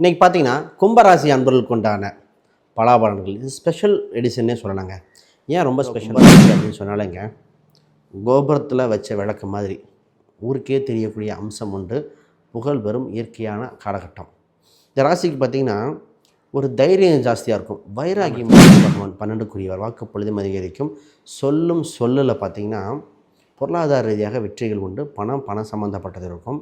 இன்றைக்கி பார்த்தீங்கன்னா கும்பராசி அன்பர்களுக்கு உண்டான பலாபலன்கள். இது ஸ்பெஷல் எடிஷன்னே சொல்லலாங்க. ஏன் ரொம்ப ஸ்பெஷல் அப்படின்னு சொன்னாலேங்க கோபுரத்தில் வச்ச விளக்கு மாதிரி ஊருக்கே தெரியக்கூடிய அம்சம் உண்டு. புகழ் பெறும் இயற்கையான காலகட்டம். இந்த ராசிக்கு பார்த்திங்கன்னா ஒரு தைரியம் ஜாஸ்தியாக இருக்கும். வைராகியம் பகவான் பன்னெண்டுக்குரியவர் வாக்கு பொழுதும் அதிகரிக்கும். சொல்லும் சொல்லில் பார்த்திங்கன்னா பொருளாதார ரீதியாக வெற்றிகள் உண்டு. பணம் பணம் சம்மந்தப்பட்டது இருக்கும்.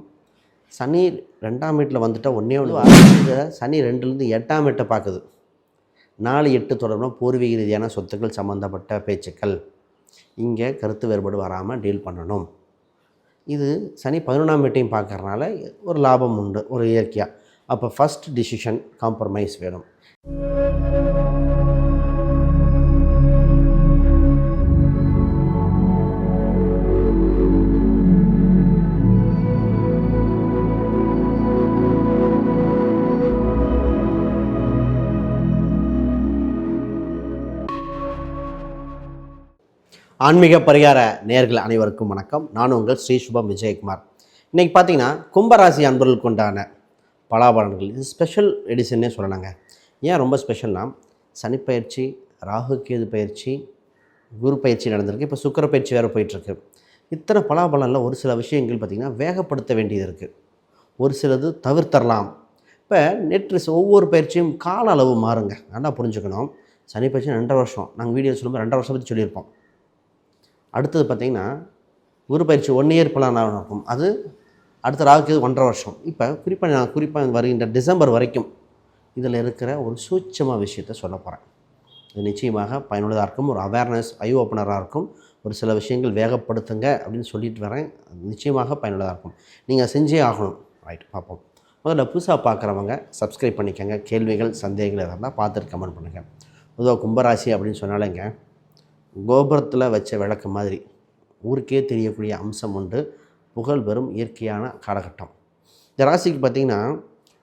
சனி ரெண்டாம் வீட்டில் வந்துட்டால் ஒன்றே ஒன்று சனி ரெண்டுலேருந்து எட்டாம் வீட்டை பார்க்குது. நாலு எட்டு தொடர்புனா பூர்வீக ரீதியான சொத்துக்கள் சம்மந்தப்பட்ட பேச்சுக்கள். இங்கே கருத்து வேறுபாடு வராமல் டீல் பண்ணணும். இது சனி பதினொன்றாம் வீட்டையும் பார்க்கறனால ஒரு லாபம் உண்டு ஒரு இயற்கையாக அப்போ ஃபஸ்ட் டிசிஷன் காம்ப்ரமைஸ் வேணும். ஆன்மீக பரிகார நேயர்கள் அனைவருக்கும் வணக்கம். நான் உங்கள் ஸ்ரீ சுபம் விஜயகுமார். இன்றைக்கி பார்த்தீங்கன்னா கும்பராசி அன்பர்களுக்கு உண்டான பலாபலன்கள். இது ஸ்பெஷல் எடிஷன்னே சொல்லலாங்க. ஏன் ரொம்ப ஸ்பெஷல்னால் சனிப்பயிற்சி ராகு கேது பயிற்சி குரு பயிற்சி நடந்திருக்கு. இப்போ சுக்கர பயிற்சி வேறு போயிட்டுருக்கு. இத்தனை பலாபலனில் ஒரு சில விஷயங்கள் பார்த்திங்கன்னா வேகப்படுத்த வேண்டியது இருக்குது ஒரு சிலது தவிர்த்தரலாம். இப்போ நேற்று ஒவ்வொரு பயிற்சியும் கால அளவு மாறுங்க. நல்லா புரிஞ்சுக்கணும். சனி பயிற்சி ரெண்டரை வருஷம். நாங்கள் வீடியோ சொல்லும்போது ரெண்டரை வருஷம் பற்றி சொல்லியிருப்போம். அடுத்தது பார்த்திங்கன்னா குரு பயிற்சி ஒன் இயர் பிளான் இருக்கும் அது அடுத்த ராகுக்கு ஒன்றரை வருஷம். இப்போ குறிப்பாக நான் குறிப்பாக வருகின்ற டிசம்பர் வரைக்கும் இதில் இருக்கிற ஒரு சூட்சமாக விஷயத்தை சொல்ல போகிறேன் இது நிச்சயமாக பயனுள்ளதாக இருக்கும். ஒரு அவேர்னஸ் ஐ ஓப்பனராக இருக்கும். ஒரு சில விஷயங்கள் வேகப்படுத்துங்க அப்படின்னு சொல்லிட்டு வரேன். நிச்சயமாக பயனுள்ளதாக இருக்கும். நீங்கள் செஞ்சே ஆகணும். ரைட் பார்ப்போம். முதல்ல புதுசாக பார்க்குறவங்க சப்ஸ்கிரைப் பண்ணிக்கோங்க. கேள்விகள் சந்தேகங்கள் எதாவது பார்த்துட்டு கமெண்ட் பண்ணுங்கள் பொதுவாக கும்பராசி அப்படின்னு சொன்னாலேங்க கோபுரத்தில் வச்ச விளக்கு மாதிரி. ஊருக்கே தெரியக்கூடிய அம்சம் உண்டு. புகழ் பெறும் இயற்கையான காலகட்டம். இந்த ராசிக்கு பார்த்திங்கன்னா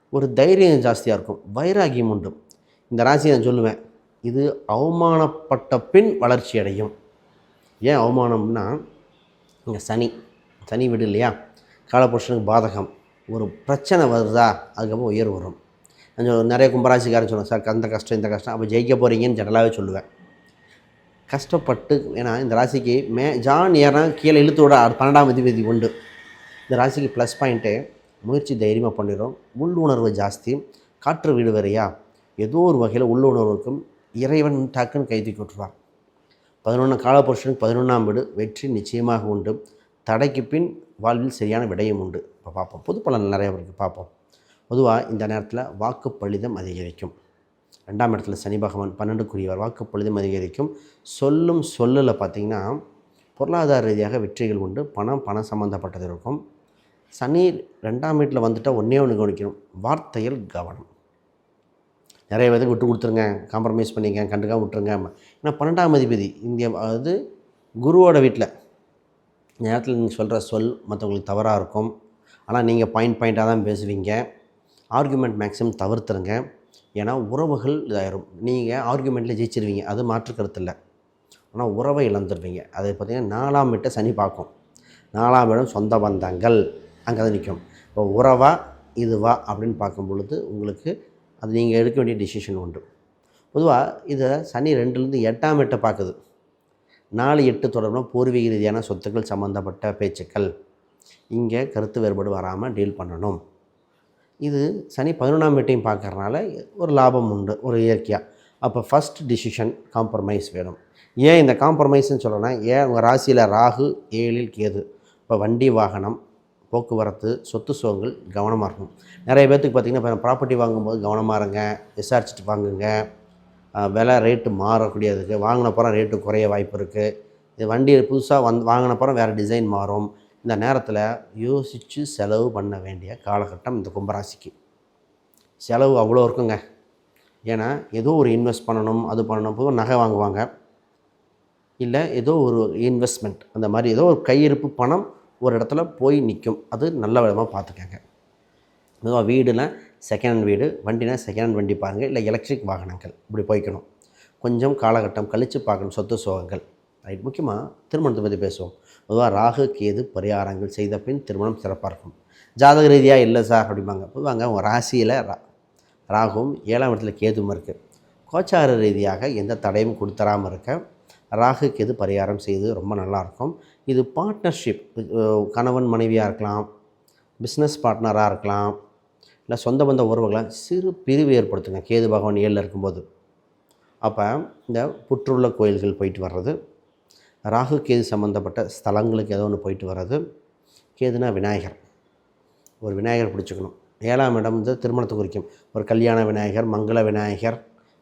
ஒரு தைரியம் ஜாஸ்தியாக இருக்கும். வைராகியம் உண்டு. இந்த ராசியை நான் சொல்லுவேன். இது அவமானப்பட்ட பின் வளர்ச்சி அடையும். ஏன் அவமானம்னா இங்கே சனி. சனி வீடு இல்லையா? காலபுருஷனுக்கு பாதகம். ஒரு பிரச்சனை வருதா? அதுக்கப்புறம் உயர்வு வரும். நான் நிறைய கும்பராசிக்காரன் சொல்லுவேன் சார் அந்த கஷ்டம் இந்த கஷ்டம். அப்போ ஜெயிக்க போகிறீங்கன்னு ஜெனரலாகவே சொல்லுவேன். கஷ்டப்பட்டு ஏன்னா இந்த ராசிக்கு மே ஜான் ஏறா கீழே இழுத்தோட பன்னெண்டாம் அதிபதி உண்டு. இந்த ராசிக்கு ப்ளஸ் பாயிண்ட்டு முயற்சி தைரியமாக பண்ணிடும் உள்ளுணர்வு ஜாஸ்தி. காற்று வீடு வேறையா? ஏதோ ஒரு வகையில் உள்ளுணர்வு இருக்கும். இறைவன் டக்குன்னு கைதி கொட்டுவார் பதினொன்று காலபுருஷனுக்கு பதினொன்றாம் வீடு வெற்றி நிச்சயமாக உண்டு. தடைக்கு பின் வாழ்வில் சரியான விடயம் உண்டு. இப்போ பார்ப்போம். புது பலன் நிறைய இருக்குது பார்ப்போம். பொதுவாக இந்த நேரத்தில் வாக்கு பலிதம் அதிகரிக்கும். ரெண்டாம் இடத்துல சனி பகவான் பன்னெண்டுக்குரியவர் வாக்கு பொழுதும் அதிகரிக்கும். சொல்லும் சொல்லில் பார்த்திங்கன்னா பொருளாதார ரீதியாக வெற்றிகள் உண்டு பணம் பணம் சம்மந்தப்பட்டது இருக்கும். சனி ரெண்டாம் வீட்டில் வந்துட்டால் ஒன்றே ஒன்று கவனிக்கணும் வார்த்தையில் கவனம். நிறைய பேருக்கு விட்டு கொடுத்துருங்க காம்ப்ரமைஸ் பண்ணிங்க கண்டுக்காக விட்டுருங்க. ஏன்னா பன்னெண்டாம் அதிபதி இந்திய அதாவது குருவோட வீட்டில். நேரத்தில் நீங்கள் சொல்கிற சொல் மற்றவங்களுக்கு தவறாக இருக்கும். ஆனால் நீங்கள் பாயிண்ட் பாயிண்ட்டாக தான் பேசுவீங்க. ஆர்குமெண்ட் மேக்ஸிமம் தவிர்த்துருங்க. ஏன்னா உறவுகள் இதாயிரும். நீங்கள் ஆர்குமெண்ட்டில் ஜெயிச்சிருவீங்க. அது மாற்று கருத்து இல்லை ஆனால் உறவை இழந்துருவீங்க. அது பார்த்திங்கன்னா நாலாம் வீட்டை சனி பார்க்கும். நாலாம் இடம் சொந்த பந்தங்கள். அங்கே தான் நிற்கும் இப்போ உறவா இதுவா அப்படின்னு பார்க்கும் பொழுது உங்களுக்கு அது நீங்கள் எடுக்க வேண்டிய டிசிஷன் உண்டு. பொதுவாக இதை சனி ரெண்டுலேருந்து எட்டாம் வீட்டை பார்க்குது. நாலு எட்டு தொடர்புனா பூர்வீக ரீதியான சொத்துக்கள் சம்மந்தப்பட்ட பேச்சுக்கள். இங்கே கருத்து வேறுபாடு வராமல் டீல் பண்ணணும். இது சனி பதினொன்றாம் வீட்டையும் பார்க்கறனால ஒரு லாபம் உண்டு ஒரு இயற்கையாக அப்போ ஃபஸ்ட் டிசிஷன் காம்ப்ரமைஸ் வேணும். ஏன் இந்த காம்ப்ரமைஸ்ன்னு சொல்லணும்னா ஏன் உங்கள் ராசியில் ராகு ஏழில் கேது? இப்போ வண்டி வாகனம் போக்குவரத்து சொத்து சுகங்கள் கவனமாக இருக்கும் நிறைய பேர்த்துக்கு பார்த்திங்கன்னா இப்போ ப்ராப்பர்ட்டி வாங்கும்போது கவனமாக இருங்க விசாரிச்சுட்டு வாங்குங்க. விலை ரேட்டு மாறக்கூடியதுக்கு வாங்கின அப்புறம் ரேட்டு குறைய வாய்ப்பு இருக்குது இது வண்டி புதுசாக வந் வாங்கின அப்புறம் வேறு டிசைன் மாறும். இந்த நேரத்தில் யோசித்து செலவு பண்ண வேண்டிய காலகட்டம் இந்த கும்பராசிக்கு. செலவு அவ்வளோ இருக்குங்க. ஏன்னா ஏதோ ஒரு இன்வெஸ்ட் பண்ணணும் அது பண்ணணும் போது நகை வாங்குவாங்க. இல்லை ஏதோ ஒரு இன்வெஸ்ட்மெண்ட் அந்த மாதிரி ஏதோ ஒரு கையிருப்பு பணம் ஒரு இடத்துல போய் நிற்கும் அது நல்ல விதமாக பார்த்துக்கங்க. மெதுவாக வீடுனா செகண்ட் ஹேண்ட் வீடு வண்டினா செகண்ட் ஹேண்ட் வண்டி பாருங்கள் இல்லை எலக்ட்ரிக் வாகனங்கள் இப்படி போய்க்கணும். கொஞ்சம் காலகட்டம் கழித்து பார்க்கணும் சொத்து சோகங்கள். ரைட் முக்கியமாக திருமணத்தை பற்றி பேசுவோம். பொதுவாக ராகு கேது பரிகாரங்கள் செய்த பின் திருமணம் சிறப்பாக இருக்கும். ஜாதக ரீதியாக இல்லை சார் அப்படிம்பாங்க. பொதுவாங்க உங்கள் ராசியில் ரா ராகுவும் ஏழாம் இடத்துல கேதுவும் இருக்குது கோச்சார ரீதியாக எந்த தடையும் கொடுத்தராமல் இருக்க ராகு கேது பரிகாரம் செய்து ரொம்ப நல்லாயிருக்கும் இது பார்ட்னர்ஷிப் கணவன் மனைவியாக இருக்கலாம் பிஸ்னஸ் பார்ட்னராக இருக்கலாம் இல்லை சொந்த பந்த உறவுகளாக சிறு பிரிவு ஏற்படுத்துங்க. கேது பகவான் ஏழில் இருக்கும்போது. அப்போ இந்த புற்றுள்ள கோயில்கள் போயிட்டு வர்றது ராகு கேது சம்மந்தப்பட்ட ஸ்தலங்களுக்கு ஏதோ ஒன்று போயிட்டு வர்றது. கேதுனா விநாயகர். ஒரு விநாயகர் பிடிச்சிக்கணும். ஏழாம் இடம் வந்து திருமணத்தை குறிக்கும். ஒரு கல்யாண விநாயகர் மங்கள விநாயகர்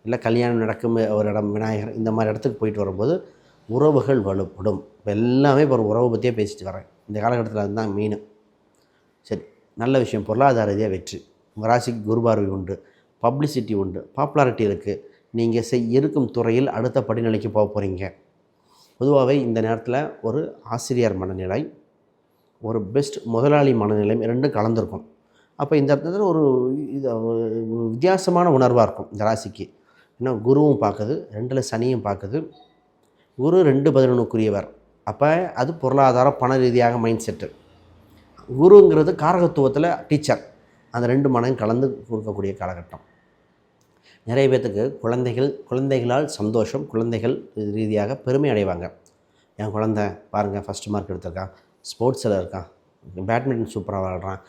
இல்லை கல்யாணம் நடக்கும் ஒரு இடம் விநாயகர் இந்த மாதிரி இடத்துக்கு போயிட்டு வரும்போது உறவுகள் வலுப்படும். இப்போ எல்லாமே இப்போ ஒரு உறவை பற்றியே பேசிட்டு வரேன். இந்த காலகட்டத்தில் அதுதான் மீன். சரி நல்ல விஷயம். பொருளாதார ரீதியாக வெற்றி. உங்கள் ராசிக்கு குருபார்வை உண்டு. பப்ளிசிட்டி உண்டு. பாப்புலாரிட்டி இருக்குது நீங்கள் செய் இருக்கும் துறையில் அடுத்த படிநிலைக்கு போக போகிறீங்க பொதுவாகவே இந்த நேரத்தில் ஒரு ஆசிரியர் மனநிலை ஒரு பெஸ்ட் முதலாளி மனநிலை ரெண்டும் கலந்துருக்கும். அப்போ இந்த இடத்துல ஒரு இது வித்தியாசமான உணர்வாக இருக்கும் இந்த ராசிக்கு. ஏன்னா குருவும் பார்க்குது ரெண்டில் சனியும் பார்க்குது. குரு ரெண்டு பதினொன்றுக்குரியவர். அப்போ அது பொருளாதாரம் பண ரீதியாக மைண்ட் செட்டு குருங்கிறது காரகத்துவத்தில் டீச்சர் அந்த ரெண்டு மனம் கலந்து கொடுக்கக்கூடிய காலகட்டம். நிறைய பேர்த்துக்கு குழந்தைகள் குழந்தைகளால் சந்தோஷம் குழந்தைகள் ரீதியாக பெருமை அடைவாங்க. என் குழந்த பாருங்கள் ஃபஸ்ட் மார்க் எடுத்திருக்கான். ஸ்போர்ட்ஸில் இருக்கான். பேட்மிண்டன் சூப்பராக விளாட்றான்.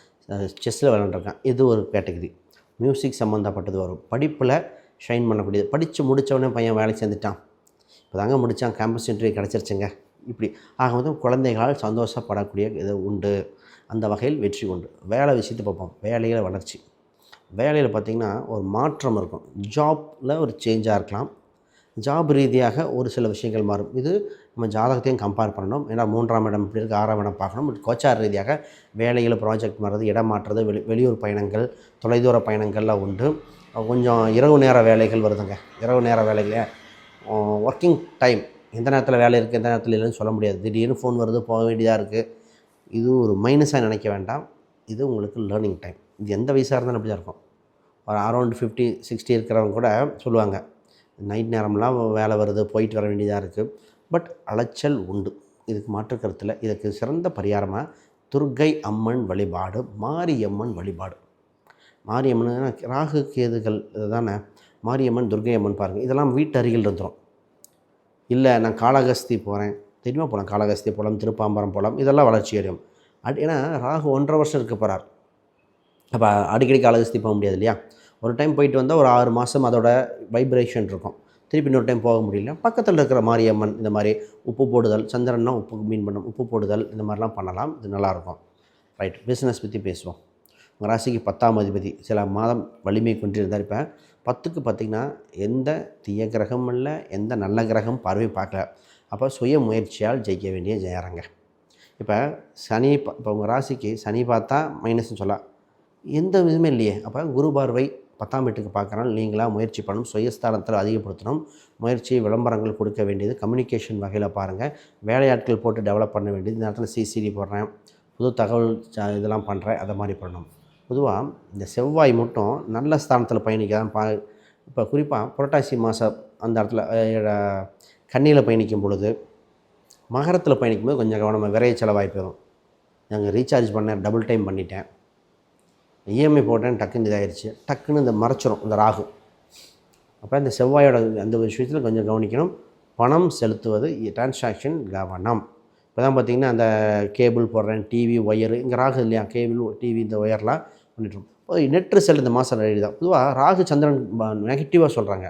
செஸ்ஸில் விளாண்டுருக்கான். இது ஒரு கேட்டகரி மியூசிக் சம்மந்தப்பட்டது வரும். படிப்பில் ஷைன் பண்ணக்கூடியது. படித்து முடித்தவொடனே பையன் வேலைக்கு சேர்ந்துட்டான். இப்போ தாங்க முடித்தான் கேம்பஸ் இன்டர்வியூ கிடச்சிருச்சுங்க. இப்படி. ஆக வந்து குழந்தைகளால் சந்தோஷப்படக்கூடிய இது உண்டு. அந்த வகையில் வெற்றி உண்டு. வேலை விஷயத்தை பார்ப்போம். வேலையில் வளர்ச்சி. வேலையில் பார்த்திங்கன்னா ஒரு மாற்றம் இருக்கும். ஜாப்பில் ஒரு சேஞ்சாக இருக்கலாம். ஜாப் ரீதியாக ஒரு சில விஷயங்கள் மாறும். இது நம்ம ஜாதகத்தையும் கம்பேர் பண்ணணும். ஏன்னா மூன்றாம் இடம் இப்படி இருக்குது ஆறாம் இடம் பார்க்கணும். பட் கோச்சார் ரீதியாக வேலையில் ப்ராஜெக்ட் மாறுறது இடம் மாற்றுறது வெளி வெளியூர் பயணங்கள் தொலைதூர பயணங்கள்லாம் உண்டு. கொஞ்சம் இரவு நேர வேலைகள் வருதுங்க. இரவு நேர வேலைகளே. ஒர்க்கிங் டைம் எந்த நேரத்தில் வேலை இருக்குது எந்த நேரத்தில் இல்லைன்னு சொல்ல முடியாது. திடீர்னு ஃபோன் வருது போக வேண்டியதாக இருக்குது இது ஒரு மைனஸாக நினைக்க வேண்டாம். இது உங்களுக்கு லேர்னிங் டைம் இது எந்த வயசாக இருந்தாலும் அப்படி தான் இருக்கும். ஒரு அரௌண்ட் ஃபிஃப்டி சிக்ஸ்டி இருக்கிறவங்க கூட சொல்லுவாங்க நைட் நேரம்லாம் வேலை வருது போயிட்டு வர வேண்டியதாக இருக்குது பட் அலைச்சல் உண்டு. இதுக்கு மாற்று கருத்தில் இதுக்கு சிறந்த பரிகாரமாக துர்க்கை அம்மன் வழிபாடு மாரியம்மன் வழிபாடு. மாரியம்மன் ராகு கேதுகள் தானே மாரியம்மன் துர்க்கை அம்மன் பாருங்கள் இதெல்லாம் வீட்டு அருகில் இருந்துடும் இல்லை நான் காளகஸ்தி போகிறேன் தெரியுமா போகலாம் காளகஸ்தி போகலாம் திருப்பாம்பரம் போகலாம் இதெல்லாம் வளர்ச்சி அடையும். அட் ஏன்னா ராகு ஒன்றரை வருஷம் இருக்க போகிறார் அப்போ அடிக்கடி சுற்றி போக முடியாது இல்லையா ஒரு டைம் போயிட்டு வந்தால் ஒரு ஆறு மாதம் அதோட வைப்ரேஷன் இருக்கும். திருப்பி இன்னொரு டைம் போக முடியல. பக்கத்தில் இருக்கிற மாரியம்மன் இந்த மாதிரி உப்பு போடுதல் சந்திரன்னா உப்பு மீன் பண்ணும் உப்பு போடுதல் இந்த மாதிரிலாம் பண்ணலாம். இது நல்லாயிருக்கும். ரைட் பிஸ்னஸ் பற்றி பேசுவோம். உங்கள் ராசிக்கு பத்தாம் அதிபதி. சில மாதம் வலிமை கொண்டிருந்தார் இப்போ பத்துக்கு பார்த்திங்கன்னா எந்த தீய கிரகம் இல்லை எந்த நல்ல கிரகம் பார்வை பார்க்கல. அப்போ சுய முயற்சியால் ஜெயிக்க வேண்டிய ஜெயரங்க. இப்போ சனி இப்போ உங்கள் ராசிக்கு சனி பார்த்தா மைனஸ்னு சொல்லலாம். எந்த இதுவுமே இல்லையே. அப்போ குரு பார்வை பத்தாம் வீட்டுக்கு பார்க்குறனால நீங்களாக முயற்சி பண்ணணும். சுயஸ்தானத்தில் அதிகப்படுத்தணும். முயற்சி விளம்பரங்கள் கொடுக்க வேண்டியது கம்யூனிகேஷன் வகையில் பாருங்கள் வேலையாட்கள் போட்டு டெவலப் பண்ண வேண்டியது. இந்த நேரத்தில் சிசிடி போடுறேன். புது தகவல் இதெல்லாம் பண்ணுறேன் அதை மாதிரி பண்ணணும். பொதுவாக இந்த செவ்வாய் மட்டும் நல்ல ஸ்தானத்தில் பயணிக்க தான் பா இப்போ குறிப்பாக புரட்டாசி மாதம் அந்த இடத்துல கண்ணியில் பயணிக்கும் பொழுது மகரத்தில் பயணிக்கும்போது கொஞ்சம் கவனமாக விரைய செலவாகி போயிடும் நாங்கள் ரீசார்ஜ் பண்ணேன் டபுள் டைம் பண்ணிட்டேன். இஎம்ஐ போட்டேன் டக்குன்னு இதாயிருச்சு. டக்குன்னு இந்த மறைச்சிரும் இந்த ராகு. அப்போ இந்த செவ்வாயோட அந்த விஷயத்தில் கொஞ்சம் கவனிக்கணும். பணம் செலுத்துவது டிரான்சாக்ஷன் கவனம். இப்போ தான் பார்த்தீங்கன்னா அந்த கேபிள் போடுறேன் டிவி ஒயரு இங்கே ராகு இல்லையா? கேபிள் டிவி இந்த ஒயர்லாம் பண்ணிட்டுரும் நெட்டு செல் இந்த மாதம் ரெடி தான். பொதுவாக ராகு சந்திரன் நெகட்டிவாக சொல்கிறாங்க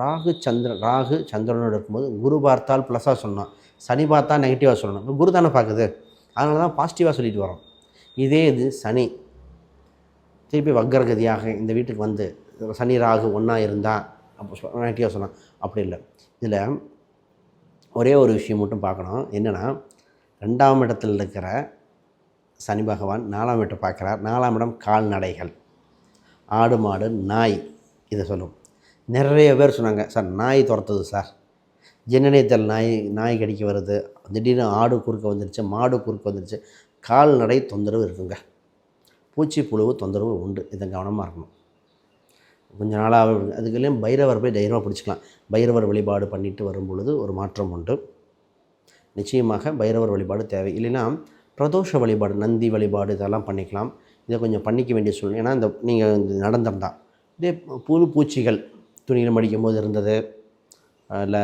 ராகு சந்திரன் ராகு சந்திரனோடு இருக்கும்போது குரு பார்த்தால் ப்ளஸ்ஸாக சொல்லணும் சனி பார்த்தா நெகட்டிவாக சொல்லணும் இப்போ குரு தானே பார்க்குது. அதனால தான் பாசிட்டிவாக சொல்லிட்டு வரோம் இதே இது சனி. திருப்பி வக்கரகதியாக இந்த வீட்டுக்கு வந்து சனி ராகு ஒன்றா இருந்தால் அப்போ நெகட்டிவாக சொன்னான் அப்படி இல்லை. இதில் ஒரே ஒரு விஷயம் மட்டும் பார்க்கணும். என்னென்னா ரெண்டாம் இடத்தில் இருக்கிற சனி பகவான் நாலாம் இடம் பார்க்குறார். நாலாம் இடம் கால்நடைகள். ஆடு மாடு நாய் இதை சொல்லும். நிறைய பேர் சொன்னாங்க சார் நாய் துரத்துது சார். ஜெனரேத்தல் நாய் நாய் கடிக்க வருது. திடீர்னு ஆடு குறுக்க வந்துருச்சு மாடு குறுக்க வந்துருச்சு. கால்நடை தொந்தரவு இருக்குங்க. பூச்சி புழுவு தொந்தரவு உண்டு. இதை கவனமாக இருக்கணும். கொஞ்ச நாளாக அதுக்குள்ளேயும் பைரவர் போய் தைரியமாக பிடிச்சிக்கலாம். பைரவர் வழிபாடு பண்ணிட்டு வரும் பொழுது ஒரு மாற்றம் உண்டு. நிச்சயமாக பைரவர் வழிபாடு தேவை. இல்லைன்னா பிரதோஷ வழிபாடு நந்தி வழிபாடு இதெல்லாம் பண்ணிக்கலாம். இதை கொஞ்சம் பண்ணிக்க வேண்டிய சூழ்நிலை. ஏன்னா இந்த நீங்கள் இந்த நடந்திருந்தா இதே புழு பூச்சிகள் துணியில் மடிக்கும் போது இருந்தது. இல்லை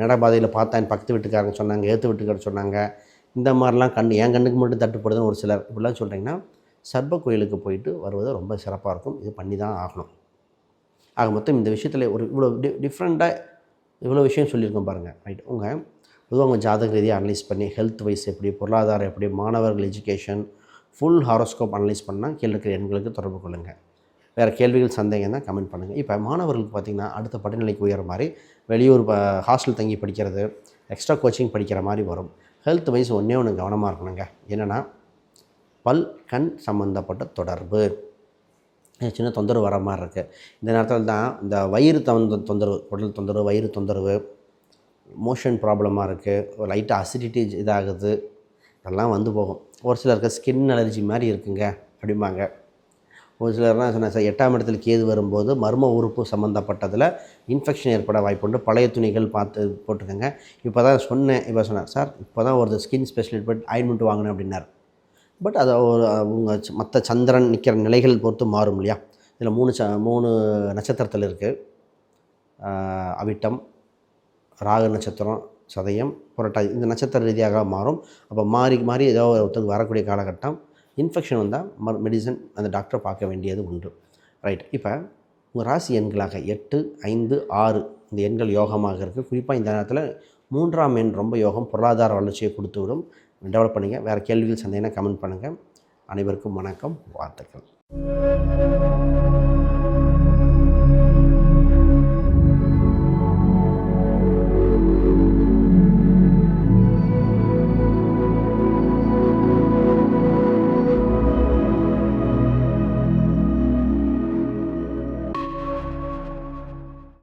நடைபாதையில் பார்த்தேன் பக்கத்து வீட்டுக்காரங்க சொன்னாங்க ஏற்று வீட்டுக்காரங்க சொன்னாங்க. இந்த மாதிரிலாம் கண் என் கண்ணுக்கு மட்டும் தட்டுப்படுதுன்னு ஒரு சிலர். இப்படிலாம் சொல்கிறீங்கன்னா சர்ப கோயிலுக்கு போயிட்டு வருவது ரொம்ப சிறப்பாக இருக்கும். இது பண்ணி தான் ஆகணும். ஆக மொத்தம் இந்த விஷயத்தில் ஒரு இவ்வளோ டி டிஃப்ரெண்ட்டாக இவ்வளோ விஷயம் சொல்லியிருக்கோம் பாருங்கள் ரைட் உங்கள் பொதுவாக உங்கள் ஜாதக ரீதியாக அனலைஸ் பண்ணி ஹெல்த் வைஸ் எப்படி பொருளாதாரம் எப்படி மாணவர்கள் எஜுகேஷன் ஃபுல் ஹாரோஸ்கோப் அனலைஸ் பண்ணால் கீழே இருக்கிற எண்களுக்கு தொடர்பு கொள்ளுங்கள் வேறு கேள்விகள் சந்தேகம் தான் கமெண்ட் பண்ணுங்கள் இப்போ மாணவர்களுக்கு பார்த்திங்கன்னா அடுத்த படிநிலைக்கு உயர மாதிரி வெளியூர் ஹாஸ்டல் தங்கி படிக்கிறது எக்ஸ்ட்ரா கோச்சிங் படிக்கிற மாதிரி வரும். ஹெல்த் வைஸ் ஒன்றே ஒன்று கவனமாக இருக்கணுங்க. என்னென்னா பல் கண் சம்மந்தப்பட்ட தொடர்பு. சின்ன தொந்தரவு வர மாதிரி இருக்குது இந்த நேரத்தில் தான் இந்த வயிறு தொந்த தொந்தரவு உடல் தொந்தரவு வயிறு தொந்தரவு மோஷன் ப்ராப்ளமாக இருக்குது லைட்டாக அசிடிட்டி இதாகுது. இதெல்லாம் வந்து போகும். ஒரு சிலருக்கு ஸ்கின் அலர்ஜி மாதிரி இருக்குங்க அப்படிம்பாங்க. ஒரு சிலர்லாம் சொன்ன சார் எட்டாம் இடத்துல கேது வரும்போது மர்ம உறுப்பு சம்மந்தப்பட்டதில் இன்ஃபெக்ஷன் ஏற்பட வாய்ப்புண்டு பழைய துணிகள் பார்த்து போட்டுக்கோங்க. இப்போ தான் சொன்னேன் இப்போ சொன்னேன் சார் இப்போ தான் ஒரு ஸ்கின் ஸ்பெஷலிஸ்ட் போய் ஆயின்மெண்ட் வாங்கினேன் அப்படின்னார். பட் அதை ஒரு உங்கள் மற்ற சந்திரன் நிற்கிற நிலைகள் பொறுத்து மாறும் இல்லையா? இதில் மூணு ச மூணு நட்சத்திரத்தில் இருக்குது அவிட்டம் ராகு நட்சத்திரம் சதயம் புரட்டாதி இந்த நட்சத்திர ரீதியாக மாறும். அப்போ மாறி மாறி ஏதோ ஒருத்தருக்கு வரக்கூடிய காலகட்டம் இன்ஃபெக்ஷன் வந்தால் ம மெடிசன் அந்த டாக்டரை பார்க்க வேண்டியது உண்டு. ரைட். இப்போ உங்கள் ராசி எண்களாக எட்டு ஐந்து ஆறு இந்த எண்கள் யோகமாக இருக்குது குறிப்பாக இந்த நேரத்தில் மூன்றாம் எண் ரொம்ப யோகம் பொருளாதார வளர்ச்சியை கொடுத்து விடும். டெவலப் பண்ணுங்கள் வேறு கேள்விகள் சந்தேகம்னா கமெண்ட் பண்ணுங்கள் அனைவருக்கும் வணக்கம். வாழ்த்துக்கள்.